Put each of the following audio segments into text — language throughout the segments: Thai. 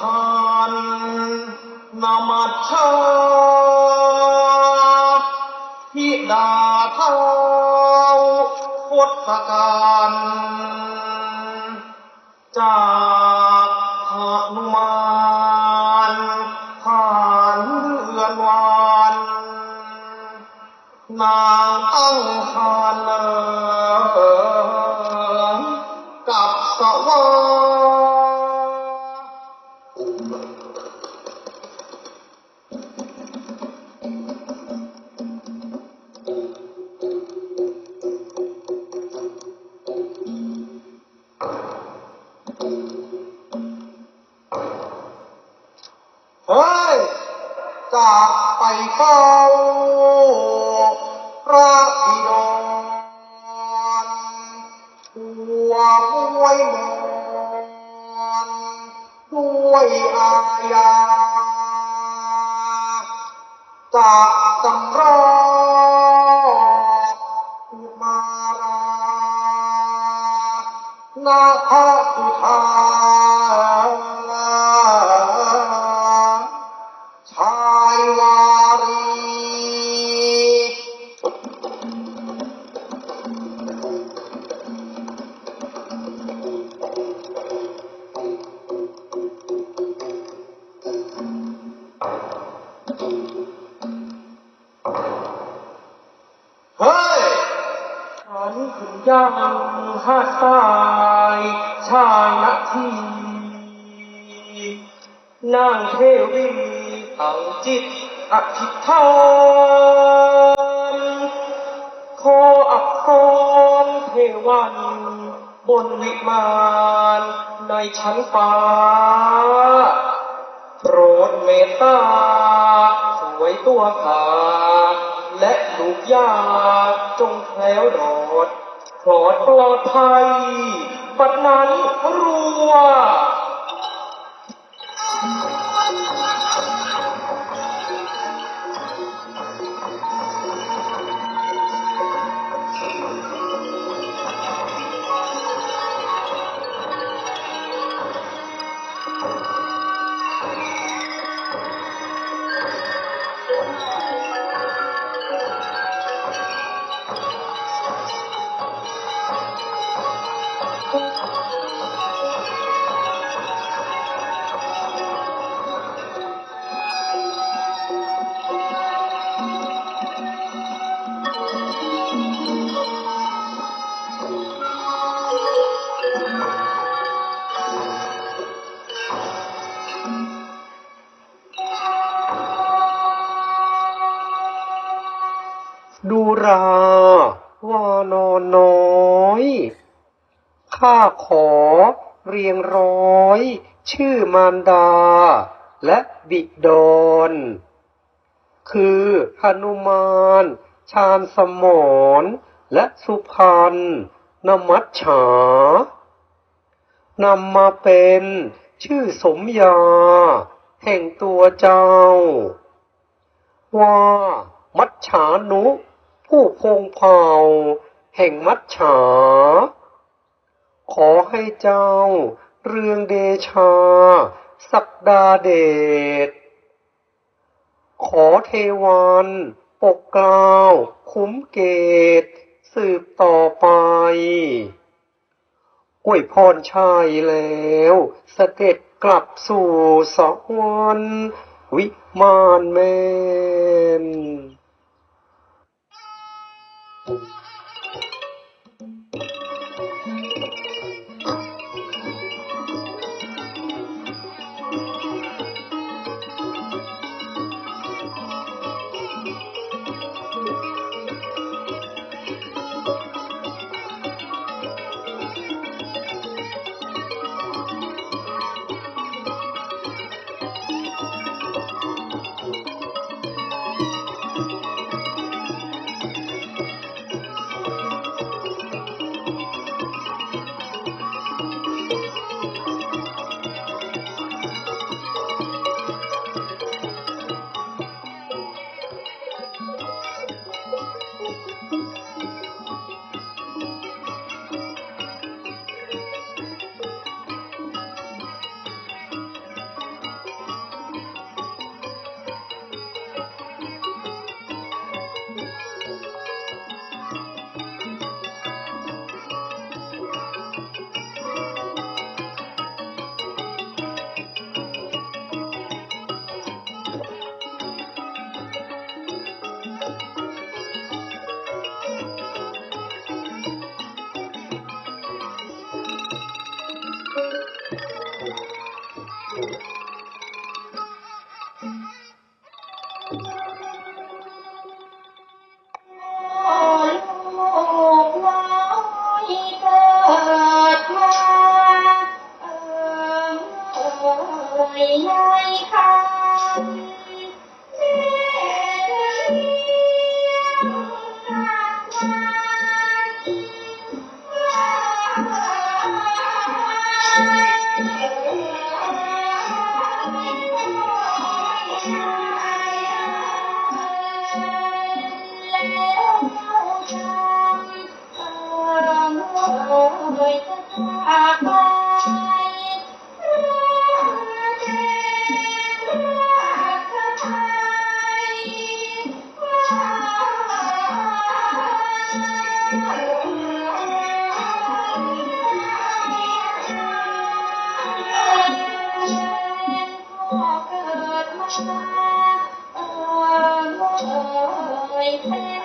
ทานนามัชชาพิดาเท้าพุทธการจากหนุมานผ่านเรือนวานนางอังคา เฝ้าพระบิดรหัวมวยมอนด้วยอาญาจากสำรอกุมารานาคสุธา ฉันถึงย่างหาดทรายชายนาทีนางเทวีตั้งจิตอธิษฐานขออักษรเทวันบนวิมานในชั้นฟ้าโปรดเมตตาสวยตัวขา ทุกยาจงแคล้วโดดปลอดปลอดภัย บัดนั้นรัว ดูรา วานอนน้อย ข้าขอเรียงร้อย ชื่อมารดา และบิดรคือหนุมาน ชาญสมรและสุพรรณนมัจฉานำมาเป็นชื่อสมยา แห่งตัวเจ้า ว่า มัจฉานุ ผู้พงเผ่า แห่งมัจฉา ขอให้เจ้า เรืองเดชา สักดาเดช ขอเทวันปกเกล้าวคุ้มเกต สืบต่อไปอวยพรชายแล้วเสด็จกลับสู่สวรรค์วิมานแม เอ่ยเป็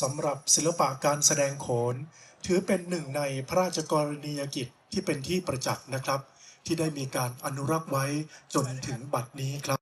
สำหรับศิลปะการแสดงโขน ถือเป็นหนึ่งในพระราชกรณียกิจที่เป็นที่ประจักษ์นะครับ ที่ได้มีการอนุรักษ์ไว้จนถึงบัดนี้ครับ